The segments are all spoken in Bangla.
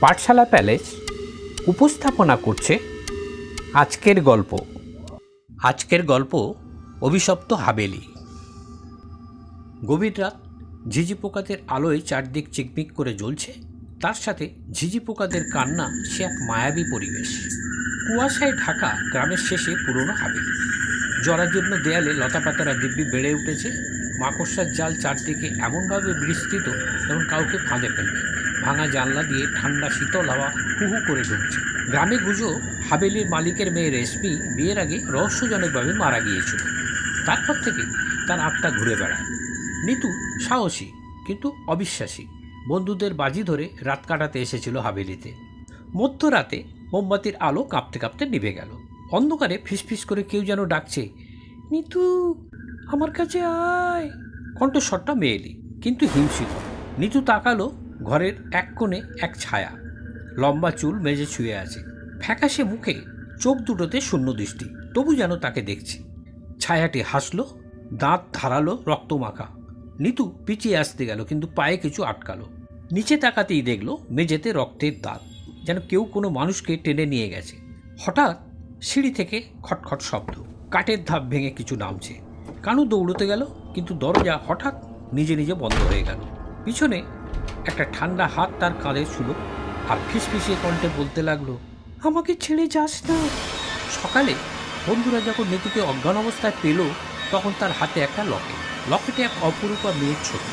পাঠশালা প্যালেস উপস্থাপনা করছে আজকের গল্প। আজকের গল্প অভিশপ্ত হাবেলি। গভীর রাত ঝিঝি পোকাদের আলোয় চারদিক চিকমিক করে জ্বলছে, তার সাথে ঝিঝি পোকাদের কান্না সে এক মায়াবী পরিবেশ। কুয়াশায় ঢাকা গ্রামের শেষে পুরনো হাবেলি। জরাজীর্ণ দেয়ালে লতাপাতারা দিব্যি বেড়ে উঠেছে, মাকড়সার জাল চারদিকে এমনভাবে বিস্তৃত যেমন কাউকে ফাঁদে ফেলবে। ভাঙা জানলা দিয়ে ঠান্ডা শীতল হাওয়া হু হু করে ঢুকছে। গ্রামে গুজো হাবেলির মালিকের মেয়ে রেশমি বিয়ের আগে রহস্যজনকভাবে মারা গিয়েছিল। তারপর থেকে তার আত্মা ঘুরে বেড়ায়। নিতু সাহসী কিন্তু অবিশ্বাসী। বন্ধুদের বাজি ধরে রাত কাটাতে এসেছিল হাবেলিতে। মধ্যরাতে মোমবাতির আলো কাঁপতে কাঁপতে নিভে গেল। অন্ধকারে ফিসফিস করে কেউ যেন ডাকছে, নিতু, আমার কাছে আয়। কণ্ঠস্বরটা মেয়েলি, কিন্তু হিমশীত নিতু তাকালো ঘরের এক কোণে এক ছায়া। লম্বা চুল মেঝে ছুঁয়ে আছে। ফ্যাকাশে মুখে চোখ দুটোতে শূন্য দৃষ্টি। তবু যেন তাকে দেখছে। ছায়াটি হাসলো, দাঁত ধারালো, রক্ত মাখা। নিতু পিছিয়ে আসতে গেল, কিন্তু পায়ে কিছু আটকালো। নিচে তাকাতেই দেখল, মেঝেতে রক্তের দাঁত যেন কেউ কোনো মানুষকে টেনে নিয়ে গেছে। হঠাৎ সিঁড়ি থেকে খটখট শব্দ। কাঠের ধাপ ভেঙে কিছু নামছে। কানু দৌড়তে গেল, কিন্তু দরজা হঠাৎ নিজে নিজে বন্ধ হয়ে গেল। পিছনে একটা ঠান্ডা হাত তার কাঁধে ছুলো আর ফিসফিসিয়ে কণ্ঠে বলতে লাগল, আমাকে ছেড়ে যাস না। সকালে বন্ধুরা যখন নিতুকে অজ্ঞান অবস্থায় পেল, তখন তার হাতে একটা লকেট। লকেটে এক অপরূপা মেয়ের ছবি।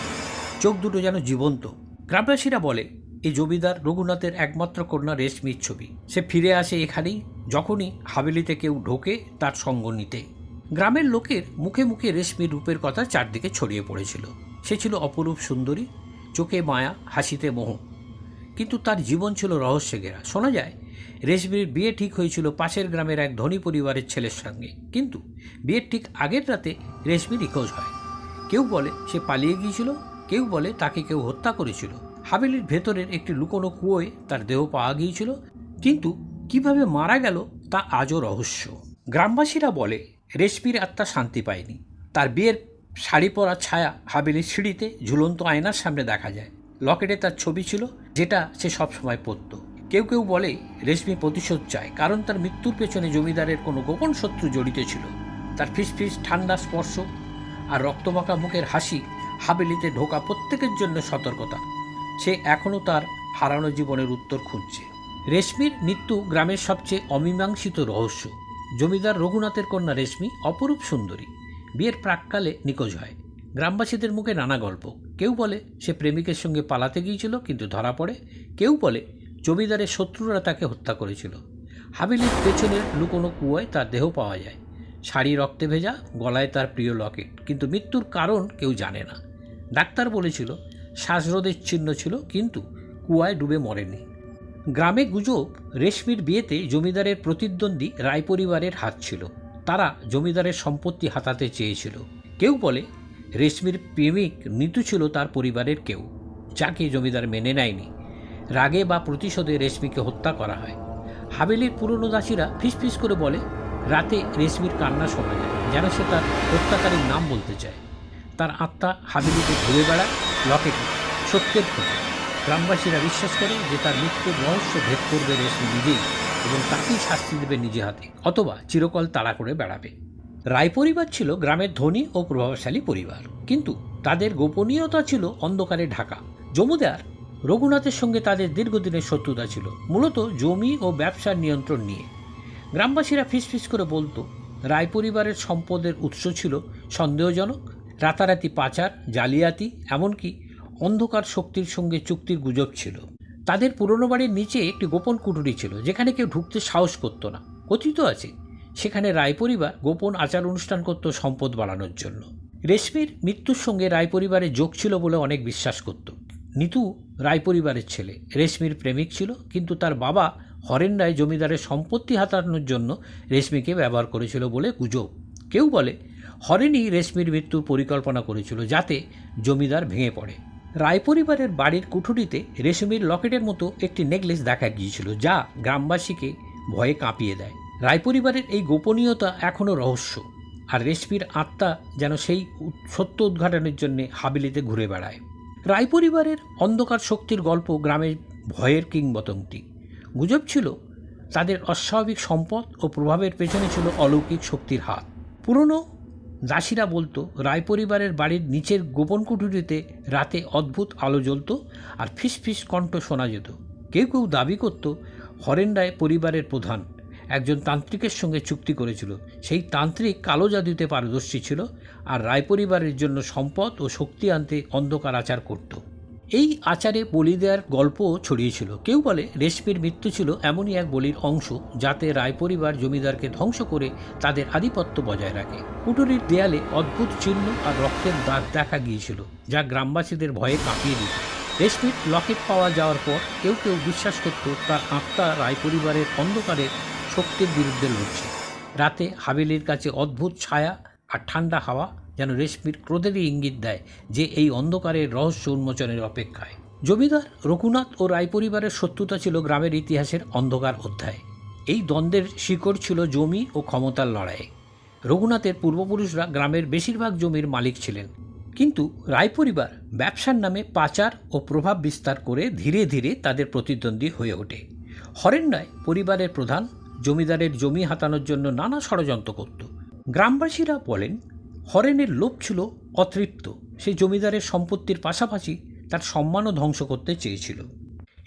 চোখ দুটো যেন জীবন্ত। গ্রামবাসীরা বলে এই জমিদার রঘুনাথের একমাত্র কন্যা রেশমির ছবি। সে ফিরে আসে এখানেই, যখনই হাবেলিতে কেউ ঢোকে তার সঙ্গ নিতে। গ্রামের লোকের মুখে মুখে রেশমির রূপের কথা চারদিকে ছড়িয়ে পড়েছিল। সে ছিল অপরূপ সুন্দরী চোখে মায়া, হাসিতে মোহ। কিন্তু তার জীবন ছিল রহস্যে ঘেরা। শোনা যায় রেশমির বিয়ে ঠিক হয়েছিল পাশের গ্রামের এক ধনী পরিবারের ছেলের সঙ্গে। কিন্তু বিয়ের ঠিক আগের রাতে রেশমি নিখোঁজ হয়। কেউ বলে সে পালিয়ে গিয়েছিল, কেউ বলে তাকে কেউ হত্যা করেছিল। হাবেলির ভেতরের একটি লুকোনো কুয়োয় তার দেহ পাওয়া গিয়েছিল। কিন্তু কীভাবে মারা গেল তা আজও রহস্য। গ্রামবাসীরা বলে, রেশমির আত্মা শান্তি পায়নি। তার বিয়ের শাড়ি পরা ছায়া হাবেলির সিঁড়িতে ঝুলন্ত আয়নার সামনে দেখা যায়। লকেটে তার ছবি ছিল, যেটা সে সবসময় পরত। কেউ কেউ বলে, রেশমি প্রতিশোধ চায়। কারণ তার মৃত্যুর পেছনে জমিদারের কোনো গোপন শত্রু জড়িত ছিল। তার ফিসফিস, ঠান্ডা স্পর্শ আর রক্তমাখা মুখের হাসি হাবেলিতে ঢোকা প্রত্যেকের জন্য সতর্কতা। সে এখনও তার হারানো জীবনের উত্তর খুঁজছে। রেশমির মৃত্যু গ্রামের সবচেয়ে অমীমাংসিত রহস্য। জমিদার রঘুনাথের কন্যা রেশমি অপরূপ সুন্দরী। বিয়ের প্রাককালে নিখোঁজ হয়। গ্রামবাসীদের মুখে নানা গল্প। কেউ বলে সে প্রেমিকের সঙ্গে পালাতে গিয়েছিল, কিন্তু ধরা পড়ে। কেউ বলে জমিদারের শত্রুরা তাকে হত্যা করেছিল। হাবিলির পেছনের লুকোনো কুয়োয় তার দেহ পাওয়া যায়। শাড়ি রক্তে ভেজা, গলায় তার প্রিয় লকেট, কিন্তু মৃত্যুর কারণ কেউ জানে না। ডাক্তার বলেছিল, শ্বাসরোধের চিহ্ন ছিল, কিন্তু কুয়ায় ডুবে মরেনি। গ্রামে গুজব, রেশমির বিয়েতে জমিদারের প্রতিদ্বন্দ্বী রায় পরিবারের হাত ছিল। তারা জমিদারের সম্পত্তি হাতাতে চেয়েছিল। কেউ বলে, রেশমির প্রেমিক মৃত্যু ছিল তার পরিবারের কেউ। যাকে জমিদার মেনে নেয়নি। রাগে বা প্রতিশোধে রেশমিকে হত্যা করা হয়। হাবেলির পুরনো দাসীরা ফিসফিস করে বলে, রাতে রেশমির কান্না শোনা যায়, যেন সে তার হত্যাকারীর নাম বলতে চায়। তার আত্মা হাবেলিতে ঘুরে বেড়ায় লকেটে সত্যের খোঁজে। গ্রামবাসীরা বিশ্বাস করে যে তার মৃত্যুর রহস্য ভেদ করবে রেশমি নিজেই। এবং তাকেই শাস্তি দেবে নিজে হাতে, অথবা চিরকল তাড়া করে বেড়াবে। রায় পরিবার ছিল গ্রামের ধনী ও প্রভাবশালী পরিবার, কিন্তু তাদের গোপনীয়তা ছিল অন্ধকারে ঢাকা। জমিদার রঘুনাথের সঙ্গে তাদের দীর্ঘদিনের শত্রুতা ছিল, মূলত জমি ও ব্যবসার নিয়ন্ত্রণ নিয়ে। গ্রামবাসীরা ফিসফিস করে বলতো, রায় পরিবারের সম্পদের উৎস ছিল সন্দেহজনক, রাতারাতি পাচার, জালিয়াতি, এমনকি অন্ধকার শক্তির সঙ্গে চুক্তির গুজব ছিল। তাদের পুরনো বাড়ির নিচে একটি গোপন কুঠুরি ছিল, যেখানে কেউ ঢুকতে সাহস করতো না। কথিত আছে, সেখানে রায় পরিবার গোপন আচার অনুষ্ঠান করত সম্পদ বাড়ানোর জন্য। রেশমির মৃত্যুর সঙ্গে রায় পরিবারের যোগ ছিল বলে অনেক বিশ্বাস করত। নিতু রায় পরিবারের ছেলে, রেশমির প্রেমিক ছিল, কিন্তু তার বাবা হরেন রায় জমিদারের সম্পত্তি হাতানোর জন্য রেশমিকে ব্যবহার করেছিল বলে গুজব। কেউ বলে, হরেনই রেশমির মৃত্যুর পরিকল্পনা করেছিল যাতে জমিদার ভেঙে পড়ে। রায় পরিবারের বাড়ির কুঠুরিতে রেশমির লকেটের মতো একটি নেকলেস দেখা গিয়েছিল, যা গ্রামবাসীকে ভয়ে কাঁপিয়ে দেয়। রায় পরিবারের এই গোপনীয়তা এখনও রহস্য, আর রেশমির আত্মা যেন সেই সত্য উদ্ঘাটনের জন্য হাবিলিতে ঘুরে বেড়ায়। রায় পরিবারের অন্ধকার শক্তির গল্প গ্রামের ভয়ের কিংবদন্তি। গুজব ছিল, তাদের অস্বাভাবিক সম্পদ ও প্রভাবের পেছনে ছিল অলৌকিক শক্তির হাত। পুরনো দাসীরা বলতো, রায় পরিবারের বাড়ির নিচের গোপন কুঠুরিতে রাতে অদ্ভুত আলো জ্বলত আর ফিস ফিস কণ্ঠ শোনা যেত। কেউ কেউ দাবি করত, হরেন রায় পরিবারের প্রধান। একজন তান্ত্রিকের সঙ্গে চুক্তি করেছিল। সেই তান্ত্রিক কালো জাদুতে পারদর্শী ছিল আর রায় পরিবারের জন্য সম্পদ ও শক্তি আনতে অন্ধকার আচার করত। এই আচারে বলি দেওয়ার গল্পও ছড়িয়েছিল কেউ বলে রেশমির মৃত্যু ছিল এমনই এক বলির অংশ যাতে রায় পরিবার জমিদারকে ধ্বংস করে তাদের আধিপত্য বজায় রাখে। কুটুরির দেয়ালে অদ্ভুত চিহ্ন আর রক্তের দাগ দেখা গিয়েছিল, যা গ্রামবাসীদের ভয়ে কাঁপিয়ে দিত। রেশমির লকেট পাওয়া যাওয়ার পর কেউ কেউ বিশ্বাস করত, তার আত্মা রায় পরিবারের অন্ধকারের শক্তির বিরুদ্ধে লড়ছে। রাতে হাভেলির কাছে অদ্ভুত ছায়া আর ঠান্ডা হাওয়া যেন রেশমির ক্রোধেরই ইঙ্গিত দেয় যে এই অন্ধকারের রহস্য উন্মোচনের অপেক্ষায়। জমিদার, রঘুনাথ ও রায় পরিবারের শত্রুতা ছিল গ্রামের ইতিহাসের অন্ধকার অধ্যায়। এই দ্বন্দ্বের শিকড় ছিল জমি ও ক্ষমতার লড়াই রঘুনাথের পূর্বপুরুষরা গ্রামের বেশিরভাগ জমির মালিক ছিলেন। কিন্তু রায় পরিবার ব্যবসার নামে পাচার ও প্রভাব বিস্তার করে ধীরে ধীরে তাদের প্রতিদ্বন্দ্বী হয়ে ওঠে। হরেন রায় পরিবারের প্রধান, জমিদারের জমি হাতানোর জন্য নানা ষড়যন্ত্র করত। গ্রামবাসীরা বলেন হরেনের লোভ ছিল অতৃপ্ত। সে জমিদারের সম্পত্তির পাশাপাশি তার সম্মানও ধ্বংস করতে চেয়েছিল।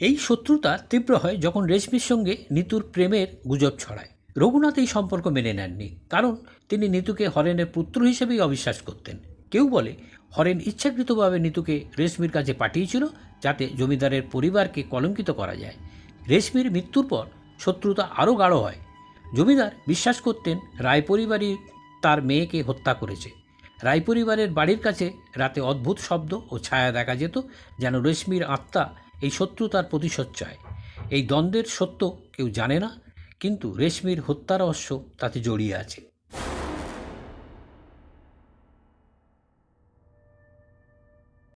এই শত্রুতা তীব্র হয় যখন রেশমির সঙ্গে নিতুর প্রেমের গুজব ছড়ায়। রঘুনাথ এই সম্পর্ক মেনে নেননি, কারণ তিনি নিতুকে হরেনের পুত্র হিসেবেই অবিশ্বাস করতেন। কেউ বলে, হরেন ইচ্ছাকৃতভাবে নিতুকে রেশমির কাছে পাঠিয়েছিল যাতে জমিদারের পরিবারকে কলঙ্কিত করা যায়। রেশমির মৃত্যুর পর শত্রুতা আরও গাঢ় হয়। জমিদার বিশ্বাস করতেন রায় পরিবারই তার মেয়েকে হত্যা করেছে। রায় পরিবারের বাড়ির কাছে রাতে অদ্ভুত শব্দ ও ছায়া দেখা যেত যেন রেশমির আত্মা এই শত্রুতার প্রতিশোধ চায় এই দ্বন্দ্বের সত্য কেউ জানে না, কিন্তু রেশমির হত্যা রহস্য তাতে জড়িয়ে আছে।